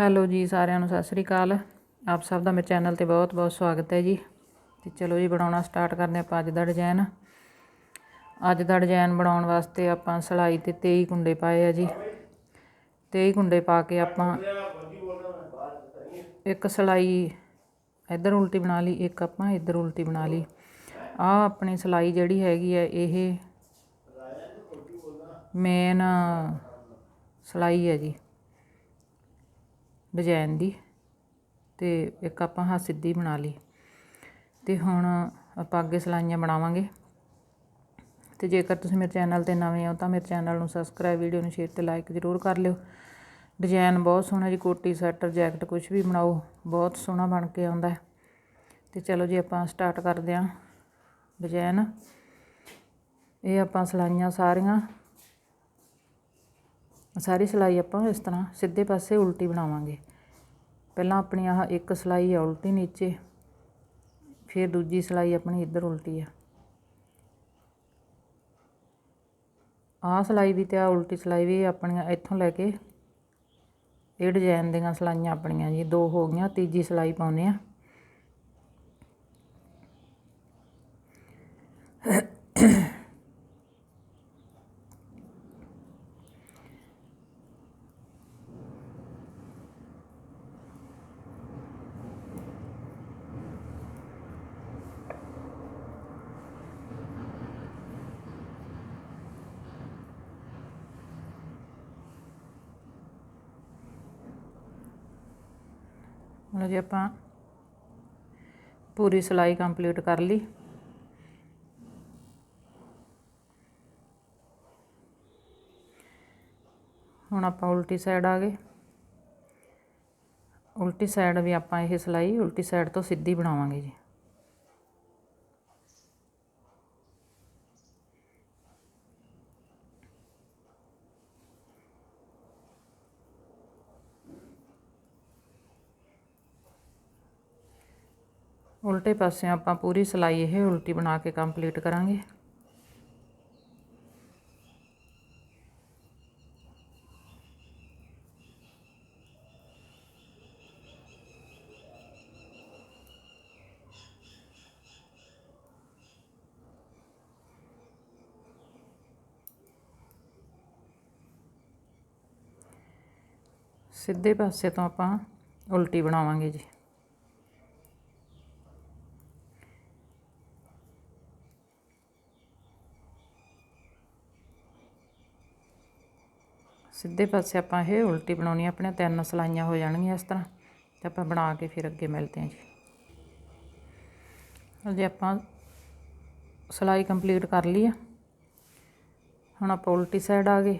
Hello ਜੀ ਸਾਰਿਆਂ ਨੂੰ, ਸਤਿ ਸ੍ਰੀ ਅਕਾਲ। ਆਪ ਸਭ ਦਾ ਮੇਰੇ ਚੈਨਲ ਤੇ ਬਹੁਤ ਬਹੁਤ ਸਵਾਗਤ ਹੈ ਜੀ। ਤੇ ਚਲੋ ਜੀ, ਬਣਾਉਣਾ ਸਟਾਰਟ ਕਰਦੇ ਆਪਾਂ ਅੱਜ ਦਾ ਡਿਜ਼ਾਈਨ ਅੱਜ ਦਾ ਡਿਜ਼ਾਈਨ ਬਣਾਉਣ ਵਾਸਤੇ ਆਪਾਂ ਸਲਾਈ ਤੇ 23 ਕੁੰਡੇ ਪਾਏ ਆ ਜੀ। 23 ਕੁੰਡੇ ਪਾ ਕੇ ਆਪਾਂ ਇੱਕ ਸਲਾਈ ਇੱਧਰ ਉਲਟੀ ਬਣਾ ਲਈ, ਇੱਕ ਆਪਾਂ ਇੱਧਰ ਉਲਟੀ ਬਣਾ ਲਈ। ਆ ਆਪਣੀ ਸਲਾਈ ਜਿਹੜੀ ਹੈਗੀ ਹੈ ਇਹ ਮੇਨ ਸਲਾਈ ਹੈ ਜੀ। ਡਿਜ਼ਾਇਨ ਦੀ ਅਤੇ ਇੱਕ ਆਪਾਂ ਹਾਂ ਸਿੱਧੀ ਬਣਾ ਲਈ। ਅਤੇ ਹੁਣ ਆਪਾਂ ਅੱਗੇ ਸਿਲਾਈਆਂ ਬਣਾਵਾਂਗੇ। ਅਤੇ ਜੇਕਰ ਤੁਸੀਂ ਮੇਰੇ ਚੈਨਲ ਤੇ ਨਵੇਂ ਹੋ ਤਾਂ ਮੇਰੇ ਚੈਨਲ ਨੂੰ ਸਬਸਕ੍ਰਾਈਬ ਵੀਡੀਓ ਨੂੰ ਸ਼ੇਅਰ ਤੇ ਲਾਈਕ ਜ਼ਰੂਰ ਕਰ ਲਿਓ। ਡਿਜ਼ਾਈਨ ਬਹੁਤ ਸੋਹਣਾ ਜੀ, ਕੋਟੀ, ਸਵੈਟਰ, ਜੈਕਟ ਕੁਝ ਵੀ ਬਣਾਓ, ਬਹੁਤ ਸੋਹਣਾ ਬਣ ਕੇ ਆਉਂਦਾ ਹੈ। ਤੇ ਚਲੋ ਜੀ ਆਪਾਂ ਸਟਾਰਟ ਕਰਦੇ ਹਾਂ ਡਿਜ਼ਾਈਨ ਇਹ ਆਪਾਂ ਸਲਾਈਆਂ ਸਾਰੀਆਂ ਸਾਰੀ ਸਿਲਾਈ ਆਪਾਂ ਇਸ ਤਰ੍ਹਾਂ ਸਿੱਧੇ ਪਾਸੇ ਉਲਟੀ ਬਣਾਵਾਂਗੇ। ਪਹਿਲਾਂ ਆਪਣੀ ਆਹ ਇੱਕ ਸਿਲਾਈ ਆ, ਉਲਟੀ ਨੀਚੇ, ਫਿਰ ਦੂਜੀ ਸਿਲਾਈ ਆਪਣੀ ਇੱਧਰ ਉਲਟੀ ਆ। ਆਹ ਸਿਲਾਈ ਵੀ ਤੇ ਆ ਉਲਟੀ ਸਿਲਾਈ ਵੀ ਆਪਣੀਆਂ ਇੱਥੋਂ ਲੈ ਕੇ ਇਹ ਡਿਜ਼ਾਈਨ ਦੀਆਂ ਸਿਲਾਈਆਂ ਆਪਣੀਆਂ ਜੀ, ਦੋ ਹੋ ਗਈਆਂ, ਤੀਜੀ ਸਿਲਾਈ ਪਾਉਨੇ ਆ। ਜੀ ਆਪਾਂ ਪੂਰੀ ਸਿਲਾਈ ਕੰਪਲੀਟ ਕਰ ਲਈ। ਹੁਣ ਆਪਾਂ ਉਲਟੀ ਸਾਈਡ ਆ ਗਏ। ਉਲਟੀ ਸਾਈਡ ਵੀ ਆਪਾਂ ਇਹ ਸਿਲਾਈ ਉਲਟੀ ਸਾਈਡ ਤੋਂ ਸਿੱਧੀ ਬਣਾਵਾਂਗੇ ਜੀ। ਉਲਟੇ ਪਾਸੇ ਆਪਾਂ ਪੂਰੀ ਸਲਾਈ ਇਹ ਉਲਟੀ ਬਣਾ ਕੇ ਕੰਪਲੀਟ ਕਰਾਂਗੇ। ਸਿੱਧੇ ਪਾਸੇ ਤੋਂ ਆਪਾਂ ਉਲਟੀ ਬਣਾਵਾਂਗੇ ਜੀ। ਸਿੱਧੇ ਪਾਸੇ ਆਪਾਂ ਇਹ ਉਲਟੀ ਬਣਾਉਣੀ ਆਪਣੇ ਤਿੰਨ ਸਲਾਈਆਂ ਹੋ ਜਾਣਗੀਆਂ ਇਸ ਤਰ੍ਹਾਂ, ਤੇ ਆਪਾਂ ਬਣਾ ਕੇ ਫਿਰ ਅੱਗੇ ਮਿਲਦੇ ਹਾਂ ਜੀ। ਅਜੇ ਆਪਾਂ ਸਲਾਈ ਕੰਪਲੀਟ ਕਰ ਲਈ ਆ। ਹੁਣ ਆਪਾਂ ਉਲਟੀ ਸਾਈਡ ਆ ਗਏ।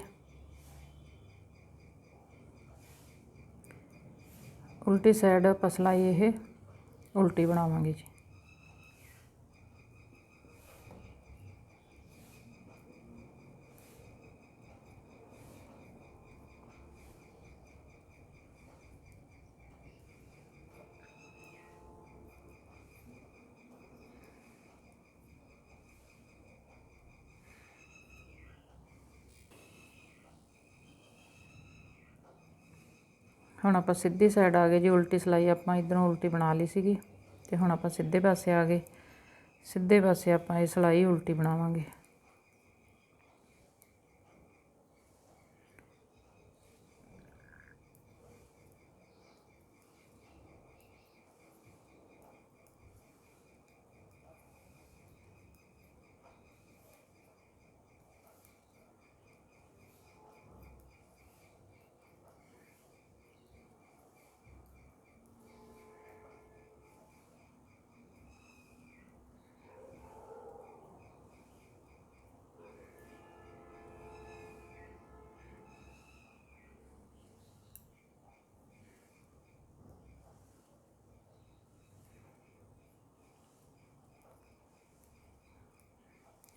ਉਲਟੀ ਸਾਈਡ ਆਪਾਂ ਸਲਾਈ ਇਹ ਉਲਟੀ ਬਣਾਵਾਂਗੇ ਜੀ। ਹੁਣ ਆਪਾਂ ਸਿੱਧੀ ਸਾਈਡ ਆ ਗਏ ਜੀ, ਉਲਟੀ ਸਲਾਈ ਆਪਾਂ ਇਧਰੋਂ ਉਲਟੀ ਬਣਾ ਲਈ ਸੀਗੀ ਤੇ ਹੁਣ ਆਪਾਂ ਸਿੱਧੇ ਪਾਸੇ ਆ ਗਏ। ਸਿੱਧੇ ਪਾਸੇ ਆਪਾਂ ਇਹ ਸਲਾਈ ਉਲਟੀ ਬਣਾਵਾਂਗੇ।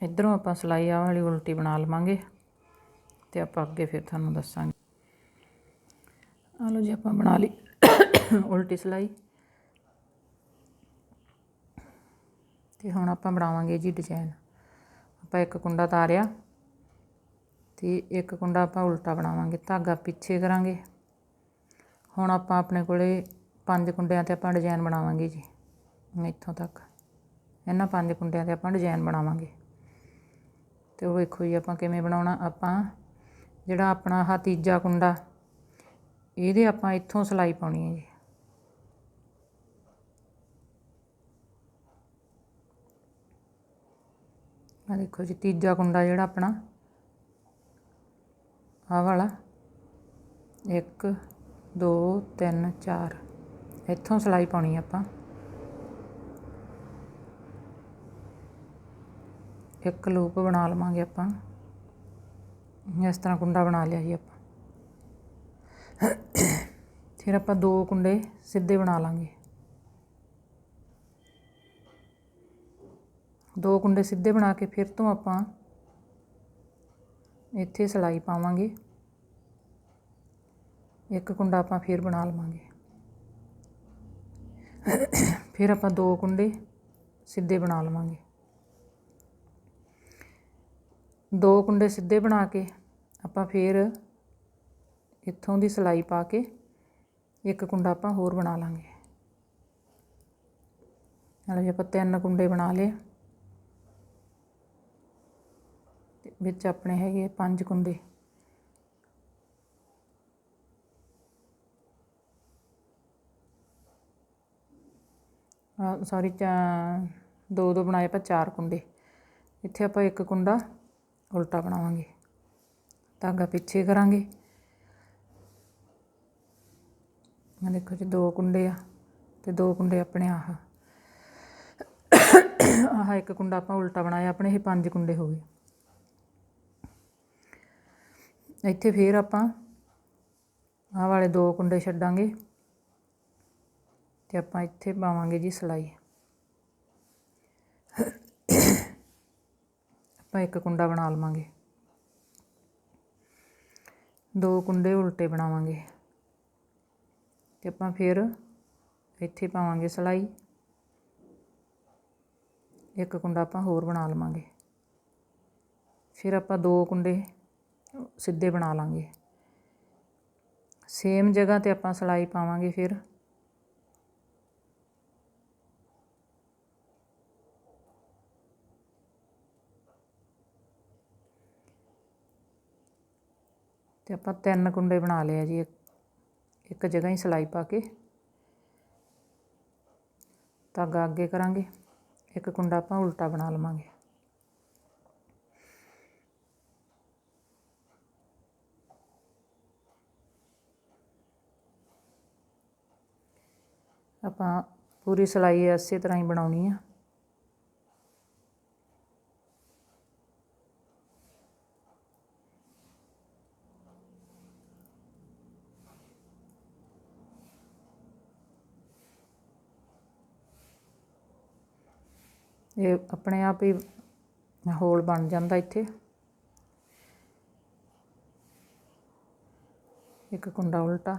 ਇਧਰੋਂ ਆਪਾਂ ਸਲਾਈ ਆ ਵਾਲੀ ਉਲਟੀ ਬਣਾ ਲਵਾਂਗੇ ਤੇ ਆਪਾਂ ਅੱਗੇ ਫਿਰ ਤੁਹਾਨੂੰ ਦੱਸਾਂਗੇ। ਆ ਲਓ ਜੀ, ਆਪਾਂ ਬਣਾ ਲਈ ਉਲਟੀ ਸਲਾਈ। ਤੇ ਹੁਣ ਆਪਾਂ ਬਣਾਵਾਂਗੇ ਜੀ ਡਿਜ਼ਾਈਨ ਆਪਾਂ ਇੱਕ ਕੁੰਡਾ ਤਾਰਿਆ ਤੇ ਇੱਕ ਕੁੰਡਾ ਆਪਾਂ ਉਲਟਾ ਬਣਾਵਾਂਗੇ, ਧਾਗਾ ਪਿੱਛੇ ਕਰਾਂਗੇ। ਹੁਣ ਆਪਾਂ ਆਪਣੇ ਕੋਲੇ ਪੰਜ ਕੁੰਡਿਆਂ ਤੇ ਆਪਾਂ ਡਿਜ਼ਾਈਨ ਬਣਾਵਾਂਗੇ ਜੀ, ਇੱਥੋਂ ਤੱਕ। ਇਹਨਾਂ ਪੰਜ ਕੁੰਡਿਆਂ ਤੇ ਆਪਾਂ ਡਿਜ਼ਾਈਨ ਬਣਾਵਾਂਗੇ। ਤੇ ਉਹ ਵੇਖੋ ਜੀ ਆਪਾਂ ਕਿਵੇਂ ਬਣਾਉਣਾ। ਆਪਾਂ ਜਿਹੜਾ ਆਪਣਾ ਆਹ ਤੀਜਾ ਕੁੰਡਾ, ਇਹਦੇ ਆਪਾਂ ਇੱਥੋਂ ਸਿਲਾਈ ਪਾਉਣੀ ਹੈ ਜੀ। ਆ ਦੇਖੋ ਜੀ, ਤੀਜਾ ਕੁੰਡਾ ਜਿਹੜਾ ਆਪਣਾ, ਆਹ ਵਾਲਾ। 1 2 3 4 ਇੱਥੋਂ ਸਿਲਾਈ ਪਾਉਣੀ ਆਪਾਂ। ਇੱਕ ਲੂਪ ਬਣਾ ਲਵਾਂਗੇ ਆਪਾਂ। ਇਸ ਤਰ੍ਹਾਂ ਕੁੰਡਾ ਬਣਾ ਲਿਆ ਜੀ ਆਪਾਂ। ਫਿਰ ਆਪਾਂ ਦੋ ਕੁੰਡੇ ਸਿੱਧੇ ਬਣਾ ਲਾਂਗੇ। ਦੋ ਕੁੰਡੇ ਸਿੱਧੇ ਬਣਾ ਕੇ ਫਿਰ ਤੋਂ ਆਪਾਂ ਇੱਥੇ ਸਿਲਾਈ ਪਾਵਾਂਗੇ। ਇੱਕ ਕੁੰਡਾ ਆਪਾਂ ਫਿਰ ਬਣਾ ਲਵਾਂਗੇ। ਫਿਰ ਆਪਾਂ ਦੋ ਕੁੰਡੇ ਸਿੱਧੇ ਬਣਾ ਲਵਾਂਗੇ। ਦੋ ਕੁੰਡੇ ਸਿੱਧੇ ਬਣਾ ਕੇ ਆਪਾਂ ਫਿਰ ਇੱਥੋਂ ਦੀ ਸਿਲਾਈ ਪਾ ਕੇ ਇੱਕ ਕੁੰਡਾ ਆਪਾਂ ਹੋਰ ਬਣਾ ਲਾਂਗੇ। ਨਾਲੇ ਜੀ ਆਪਾਂ ਤਿੰਨ ਕੁੰਡੇ ਬਣਾ ਲਏ ਤੇ ਵਿੱਚ ਆਪਣੇ ਹੈਗੇ ਪੰਜ ਕੁੰਡੇ। ਸੌਰੀ ਦੋ ਦੋ ਬਣਾਏ ਆਪਾਂ ਚਾਰ ਕੁੰਡੇ। ਇੱਥੇ ਆਪਾਂ ਇੱਕ ਕੁੰਡਾ ਉਲਟਾ ਬਣਾਵਾਂਗੇ। ਧਾਗਾ ਪਿੱਛੇ ਕਰਾਂਗੇ। ਆ ਦੇਖੋ ਜੀ, ਦੋ ਕੁੰਡੇ ਆ ਤੇ ਦੋ ਕੁੰਡੇ ਆਪਣੇ ਆਹ। ਆਹ ਇੱਕ ਕੁੰਡਾ ਆਪਾਂ ਉਲਟਾ ਬਣਾਇਆ, ਆਪਣੇ ਇਹ ਪੰਜ ਕੁੰਡੇ ਹੋ ਗਏ। ਇੱਥੇ ਫੇਰ ਆਪਾਂ ਆਹ ਵਾਲੇ ਦੋ ਕੁੰਡੇ ਛੱਡਾਂਗੇ ਤੇ ਆਪਾਂ ਇੱਥੇ ਪਾਵਾਂਗੇ ਜੀ ਸਿਲਾਈ। ਆਪਾਂ ਇੱਕ ਕੁੰਡਾ ਬਣਾ ਲਵਾਂਗੇ। ਦੋ ਕੁੰਡੇ ਉਲਟੇ ਬਣਾਵਾਂਗੇ ਤੇ ਆਪਾਂ ਫਿਰ ਇੱਥੇ ਪਾਵਾਂਗੇ ਸਿਲਾਈ। ਇੱਕ ਕੁੰਡਾ ਆਪਾਂ ਹੋਰ ਬਣਾ ਲਵਾਂਗੇ। ਫਿਰ ਆਪਾਂ ਦੋ ਕੁੰਡੇ ਸਿੱਧੇ ਬਣਾ ਲਾਂਗੇ ਸੇਮ ਜਗ੍ਹਾ ਤੇ ਆਪਾਂ ਸਿਲਾਈ ਪਾਵਾਂਗੇ ਫਿਰ। ਤੇ ਆਪਾਂ ਤਿੰਨ ਕੁੰਡੇ ਬਣਾ ਲਏ ਆ ਜੀ, ਇੱਕ ਜਗ੍ਹਾ ਹੀ ਸਿਲਾਈ ਪਾ ਕੇ। ਧਾਗਾ ਅੱਗੇ ਕਰਾਂਗੇ, ਇੱਕ ਕੁੰਡਾ ਆਪਾਂ ਉਲਟਾ ਬਣਾ ਲਵਾਂਗੇ। ਆਪਾਂ ਪੂਰੀ ਸਿਲਾਈ ਇਸੇ ਤਰ੍ਹਾਂ ਹੀ ਬਣਾਉਣੀ ਆ। ਇਹ ਆਪਣੇ ਆਪ ਹੀ ਹੋਲ ਬਣ ਜਾਂਦਾ ਇੱਥੇ। ਇੱਕ ਕੁੰਡਾ ਉਲਟਾ।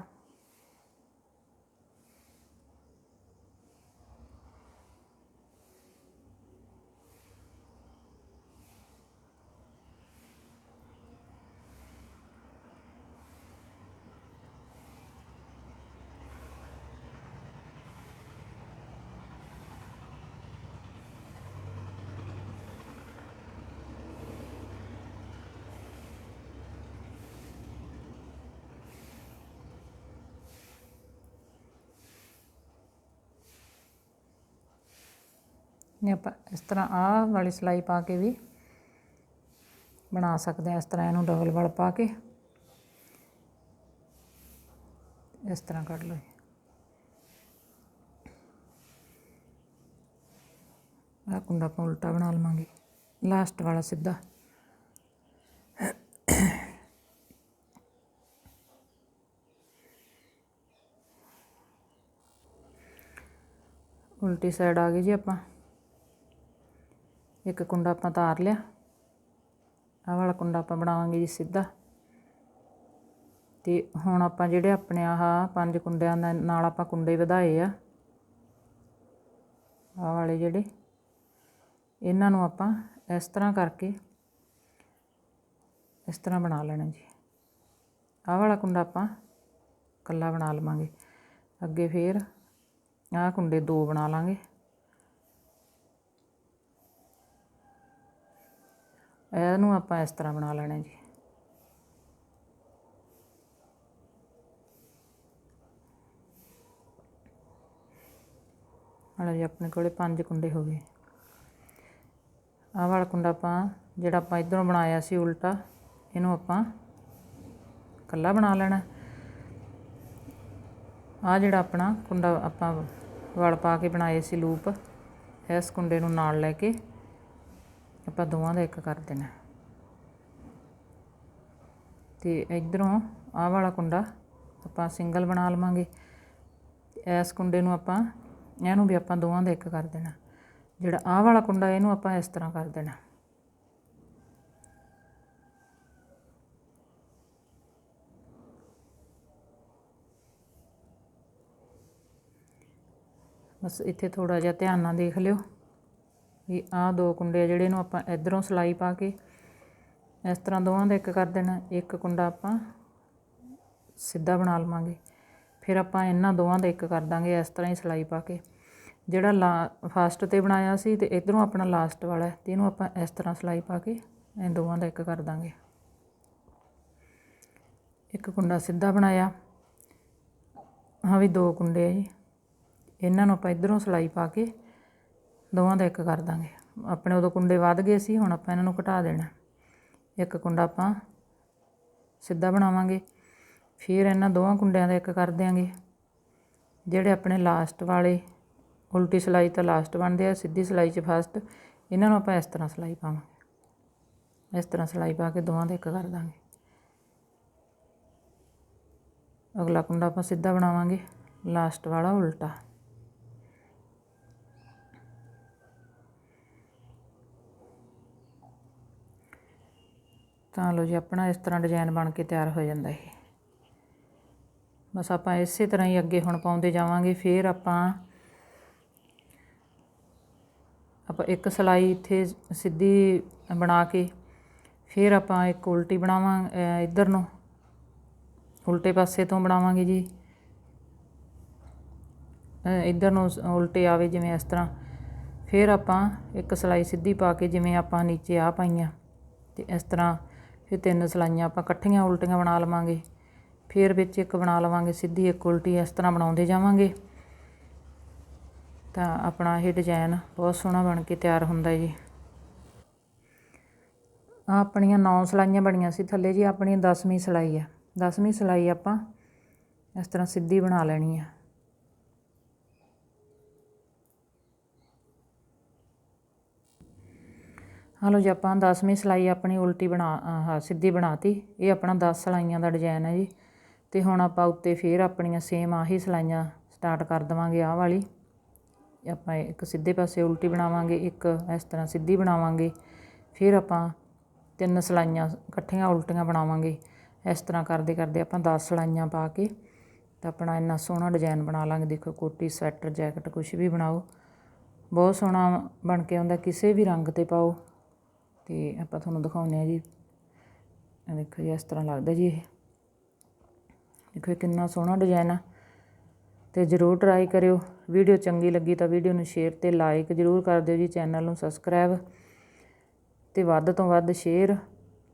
ਨੇ ਆਪਾਂ ਇਸ ਤਰ੍ਹਾਂ ਆਹ ਵਾਲੀ ਸਿਲਾਈ ਪਾ ਕੇ ਵੀ ਬਣਾ ਸਕਦੇ ਆ ਇਸ ਤਰ੍ਹਾਂ ਇਹਨੂੰ ਡਬਲ ਵਲ ਪਾ ਕੇ। ਇਸ ਤਰ੍ਹਾਂ ਕੱਢ ਲਓ ਆਹ ਕੁੰਡਾ ਆਪਾਂ ਉਲਟਾ ਬਣਾ ਲਵਾਂਗੇ ਲਾਸਟ ਵਾਲਾ ਸਿੱਧਾ। ਉਲਟੀ ਸਾਈਡ ਆ ਗਈ ਜੀ ਆਪਾਂ। ਇੱਕ ਕੁੰਡਾ ਆਪਾਂ ਤਾਰ ਲਿਆ। ਆਹ ਵਾਲਾ ਕੁੰਡਾ ਆਪਾਂ ਬਣਾਵਾਂਗੇ ਜੀ ਸਿੱਧਾ। ਤੇ ਹੁਣ ਆਪਾਂ ਜਿਹੜੇ ਆਪਣੇ ਆਹ ਪੰਜ ਕੁੰਡਿਆਂ ਦੇ ਨਾਲ ਆਪਾਂ ਕੁੰਡੇ ਵਧਾਏ ਆ, ਆਹ ਵਾਲੇ ਜਿਹੜੇ, ਇਹਨਾਂ ਨੂੰ ਆਪਾਂ ਇਸ ਤਰ੍ਹਾਂ ਕਰਕੇ ਇਸ ਤਰ੍ਹਾਂ ਬਣਾ ਲੈਣਾ ਜੀ। ਆਹ ਵਾਲਾ ਕੁੰਡਾ ਆਪਾਂ ਕੱਲਾ ਬਣਾ ਲਵਾਂਗੇ। ਅੱਗੇ ਫੇਰ ਆਹ ਕੁੰਡੇ ਦੋ ਬਣਾ ਲਾਂਗੇ। ਇਹਨੂੰ ਆਪਾਂ ਇਸ ਤਰ੍ਹਾਂ ਬਣਾ ਲੈਣਾ ਜੀ। ਹਲਾ ਜੀ, ਆਪਣੇ ਕੋਲੇ ਪੰਜ ਕੁੰਡੇ ਹੋ ਗਏ। ਆਹ ਵਾਲਾ ਕੁੰਡਾ ਆਪਾਂ, ਜਿਹੜਾ ਆਪਾਂ ਇਧਰੋਂ ਬਣਾਇਆ ਸੀ ਉਲਟਾ, ਇਹਨੂੰ ਆਪਾਂ ਕੱਲਾ ਬਣਾ ਲੈਣਾ। ਆ ਜਿਹੜਾ ਆਪਣਾ ਕੁੰਡਾ ਆਪਾਂ ਵਲ ਪਾ ਕੇ ਬਣਾਏ ਸੀ ਲੂਪ, ਇਸ ਕੁੰਡੇ ਨੂੰ ਨਾਲ ਲੈ ਕੇ ਆਪਾਂ ਦੋਵਾਂ ਦਾ ਇੱਕ ਕਰ ਦੇਣਾ। ਤੇ ਇਧਰੋਂ ਆਹ ਵਾਲਾ ਕੁੰਡਾ ਆਪਾਂ ਸਿੰਗਲ ਬਣਾ ਲਵਾਂਗੇ। ਇਸ ਕੁੰਡੇ ਨੂੰ ਆਪਾਂ, ਇਹਨੂੰ ਵੀ ਆਪਾਂ ਦੋਵਾਂ ਦਾ ਇੱਕ ਕਰ ਦੇਣਾ। ਜਿਹੜਾ ਆਹ ਵਾਲਾ ਕੁੰਡਾ, ਇਹਨੂੰ ਆਪਾਂ ਇਸ ਤਰ੍ਹਾਂ ਕਰ ਦੇਣਾ। ਬਸ ਇੱਥੇ ਥੋੜਾ ਜਿਹਾ ਧਿਆਨ ਨਾਲ ਦੇਖ ਲਿਓ। ਵੀ ਆਹ ਦੋ ਕੁੰਡੇ ਆ ਜਿਹੜੇ ਨੂੰ ਆਪਾਂ ਇਧਰੋਂ ਸਲਾਈ ਪਾ ਕੇ ਇਸ ਤਰ੍ਹਾਂ ਦੋਵਾਂ ਦਾ ਇੱਕ ਕਰ ਦੇਣਾ, ਇੱਕ ਕੁੰਡਾ ਆਪਾਂ ਸਿੱਧਾ ਬਣਾ ਲਵਾਂਗੇ। ਫਿਰ ਆਪਾਂ ਇਹਨਾਂ ਦੋਵਾਂ ਦਾ ਇੱਕ ਕਰ ਦਾਂਗੇ, ਇਸ ਤਰ੍ਹਾਂ ਹੀ ਸਲਾਈ ਪਾ ਕੇ। ਜਿਹੜਾ ਲਾ ਫਾਸਟ ਤੇ ਬਣਾਇਆ ਸੀ ਤੇ ਇਧਰੋਂ ਆਪਣਾ ਲਾਸਟ ਵਾਲਾ ਤੇ ਇਹਨੂੰ ਆਪਾਂ ਇਸ ਤਰ੍ਹਾਂ ਸਲਾਈ ਪਾ ਕੇ ਇਹ ਦੋਵਾਂ ਦਾ ਇੱਕ ਕਰ ਦਾਂਗੇ। ਇੱਕ ਕੁੰਡਾ ਸਿੱਧਾ ਬਣਾਇਆ। ਹਾਂ ਵੀ ਦੋ ਕੁੰਡੇ ਆ ਜੀ। ਇਹਨਾਂ ਨੂੰ ਆਪਾਂ ਇਧਰੋਂ ਸਲਾਈ ਪਾ ਕੇ ਦੋਵਾਂ ਦਾ ਇੱਕ ਕਰ ਦਾਂਗੇ। ਆਪਣੇ ਉਦੋਂ ਕੁੰਡੇ ਵੱਧ ਗਏ ਸੀ, ਹੁਣ ਆਪਾਂ ਇਹਨਾਂ ਨੂੰ ਘਟਾ ਦੇਣਾ। ਇੱਕ ਕੁੰਡਾ ਆਪਾਂ ਸਿੱਧਾ ਬਣਾਵਾਂਗੇ, ਫਿਰ ਇਹਨਾਂ ਦੋਵਾਂ ਕੁੰਡਿਆਂ ਦਾ ਇੱਕ ਕਰ ਦਿਆਂਗੇ। ਜਿਹੜੇ ਆਪਣੇ ਲਾਸਟ ਵਾਲੇ, ਉਲਟੀ ਸਲਾਈ ਤਾਂ ਲਾਸਟ ਬਣਦੇ ਆ, ਸਿੱਧੀ ਸਲਾਈ 'ਚ ਫਸਟ ਇਹਨਾਂ ਨੂੰ ਆਪਾਂ ਇਸ ਤਰ੍ਹਾਂ ਸਲਾਈ ਪਾਵਾਂਗੇ। ਇਸ ਤਰ੍ਹਾਂ ਸਲਾਈ ਪਾ ਕੇ ਦੋਵਾਂ ਦਾ ਇੱਕ ਕਰ ਦਾਂਗੇ। ਅਗਲਾ ਕੁੰਡਾ ਆਪਾਂ ਸਿੱਧਾ ਬਣਾਵਾਂਗੇ ਲਾਸਟ ਵਾਲਾ ਉਲਟਾ। ਤਾਂ ਲਓ ਜੀ, ਆਪਣਾ ਇਸ ਤਰ੍ਹਾਂ ਡਿਜ਼ਾਈਨ ਬਣ ਕੇ ਤਿਆਰ ਹੋ ਜਾਂਦਾ ਇਹ। ਬਸ ਆਪਾਂ ਇਸੇ ਤਰ੍ਹਾਂ ਹੀ ਅੱਗੇ ਹੁਣ ਪਾਉਂਦੇ ਜਾਵਾਂਗੇ, ਫਿਰ ਆਪਾਂ ਆਪਾਂ ਇੱਕ ਸਲਾਈ ਇੱਥੇ ਸਿੱਧੀ ਬਣਾ ਕੇ ਫਿਰ ਆਪਾਂ ਇੱਕ ਉਲਟੀ ਬਣਾਵਾਂ ਇੱਧਰ ਨੂੰ। ਉਲਟੇ ਪਾਸੇ ਤੋਂ ਬਣਾਵਾਂਗੇ ਜੀ। ਇੱਧਰ ਨੂੰ ਉਲਟੇ ਆਵੇ ਜਿਵੇਂ ਇਸ ਤਰ੍ਹਾਂ। ਫਿਰ ਆਪਾਂ ਇੱਕ ਸਲਾਈ ਸਿੱਧੀ ਪਾ ਕੇ ਜਿਵੇਂ ਆਪਾਂ ਨੀਚੇ ਆ ਪਾਈਆਂ, ਤੇ ਇਸ ਤਰ੍ਹਾਂ ਫਿਰ ਤਿੰਨ ਸਲਾਈਆਂ ਆਪਾਂ ਇਕੱਠੀਆਂ ਉਲਟੀਆਂ ਬਣਾ ਲਵਾਂਗੇ। ਫਿਰ ਵਿੱਚ ਇੱਕ ਬਣਾ ਲਵਾਂਗੇ, ਸਿੱਧੀ ਇੱਕ ਉਲਟੀ ਇਸ ਤਰ੍ਹਾਂ ਬਣਾਉਂਦੇ ਜਾਵਾਂਗੇ। ਤਾਂ ਆਪਣਾ ਇਹ ਡਿਜ਼ਾਈਨ ਬਹੁਤ ਸੋਹਣਾ ਬਣ ਕੇ ਤਿਆਰ ਹੁੰਦਾ ਜੀ। ਆ ਆਪਣੀਆਂ 9 ਸਲਾਈਆਂ ਬਣੀਆਂ ਸੀ ਥੱਲੇ ਜੀ, ਆਪਣੀ 10ਵੀਂ ਸਲਾਈ ਆ। 10ਵੀਂ ਸਲਾਈ ਆਪਾਂ ਇਸ ਤਰ੍ਹਾਂ ਸਿੱਧੀ ਬਣਾ ਲੈਣੀ ਆ। ਹਲੋ ਜੀ, ਆਪਾਂ 10ਵੀਂ ਸਲਾਈ ਆਪਣੀ ਉਲਟੀ ਬਣਾ, ਆਹ ਸਿੱਧੀ ਬਣਾਤੀ। ਇਹ ਆਪਣਾ 10 ਸਲਾਈਆਂ ਦਾ ਡਿਜ਼ਾਈਨ ਹੈ ਜੀ। ਤੇ ਹੁਣ ਆਪਾਂ ਉੱਤੇ ਫੇਰ ਆਪਣੀਆਂ ਸੇਮ ਆਹੀ ਸਲਾਈਆਂ ਸਟਾਰਟ ਕਰ ਦਵਾਂਗੇ ਆਹ ਵਾਲੀ। ਆਪਾਂ ਇੱਕ ਸਿੱਧੇ ਪਾਸੇ ਉਲਟੀ ਬਣਾਵਾਂਗੇ, ਇੱਕ ਇਸ ਤਰ੍ਹਾਂ ਸਿੱਧੀ ਬਣਾਵਾਂਗੇ। ਫਿਰ ਆਪਾਂ ਤਿੰਨ ਸਲਾਈਆਂ ਇਕੱਠੀਆਂ ਉਲਟੀਆਂ ਬਣਾਵਾਂਗੇ। ਇਸ ਤਰ੍ਹਾਂ ਕਰਦੇ ਕਰਦੇ ਆਪਾਂ 10 ਸਲਾਈਆਂ ਪਾ ਕੇ ਤਾਂ ਆਪਣਾ ਇੰਨਾ ਸੋਹਣਾ ਡਿਜ਼ਾਈਨ ਬਣਾ ਲਾਂਗੇ। ਦੇਖੋ, ਕੋਟੀ, ਸਵੈਟਰ, ਜੈਕਟ ਕੁਝ ਵੀ ਬਣਾਓ। ਬਹੁਤ ਸੋਹਣਾ ਬਣ ਕੇ ਆਉਂਦਾ, ਕਿਸੇ ਵੀ ਰੰਗ ਤੇ ਪਾਓ। ਤੇ ਆਪਾਂ ਤੁਹਾਨੂੰ ਦਿਖਾਉਂਦੇ ਆ ਜੀ। ਇਹ ਦੇਖੋ ਜੀ, ਇਸ ਤਰ੍ਹਾਂ ਲੱਗਦਾ ਜੀ ਇਹ। ਦੇਖੋ ਇਹ ਕਿੰਨਾ ਸੋਹਣਾ ਡਿਜ਼ਾਈਨ ਆ। ਤੇ ਜਰੂਰ ਟਰਾਈ ਕਰਿਓ। ਵੀਡੀਓ ਚੰਗੀ ਲੱਗੀ ਤਾਂ ਵੀਡੀਓ ਨੂੰ ਸ਼ੇਅਰ ਤੇ ਲਾਈਕ ਜਰੂਰ ਕਰ ਦਿਓ ਜੀ ਚੈਨਲ ਨੂੰ ਸਬਸਕ੍ਰਾਈਬ ਤੇ ਵੱਧ ਤੋਂ ਵੱਧ ਸ਼ੇਅਰ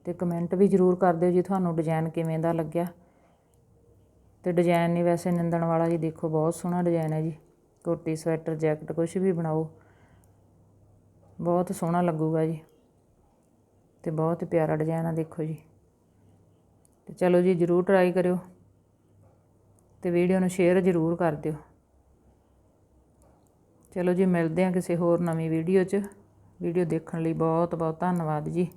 ਤੇ ਕਮੈਂਟ ਵੀ ਜਰੂਰ ਕਰ ਦਿਓ ਜੀ, ਤੁਹਾਨੂੰ ਡਿਜ਼ਾਈਨ ਕਿਵੇਂ ਦਾ ਲੱਗਿਆ। ਤੇ ਡਿਜ਼ਾਈਨ ਨਹੀਂ ਵੈਸੇ ਨਿੰਦਣ ਵਾਲਾ ਜੀ, ਦੇਖੋ ਬਹੁਤ ਸੋਹਣਾ ਡਿਜ਼ਾਈਨ ਹੈ ਜੀ। ਕੋਟੀ ਸਵੈਟਰ ਜੈਕਟ ਕੁਝ ਵੀ ਬਣਾਓ। ਬਹੁਤ ਸੋਹਣਾ ਲੱਗੂਗਾ ਜੀ। ਤੇ ਬਹੁਤ ਹੀ ਪਿਆਰਾ ਡਿਜ਼ਾਈਨ ਆ, ਦੇਖੋ ਜੀ। ਤੇ ਚਲੋ ਜੀ, ਜਰੂਰ ਟਰਾਈ ਕਰਿਓ। ਤੇ ਵੀਡੀਓ ਨੂੰ ਸ਼ੇਅਰ ਜ਼ਰੂਰ ਕਰ ਦਿਓ। ਚਲੋ ਜੀ, ਮਿਲਦੇ ਹਾਂ ਕਿਸੇ ਹੋਰ ਨਵੀਂ ਵੀਡੀਓ 'ਚ। ਵੀਡੀਓ ਦੇਖਣ ਲਈ ਬਹੁਤ ਬਹੁਤ ਧੰਨਵਾਦ ਜੀ।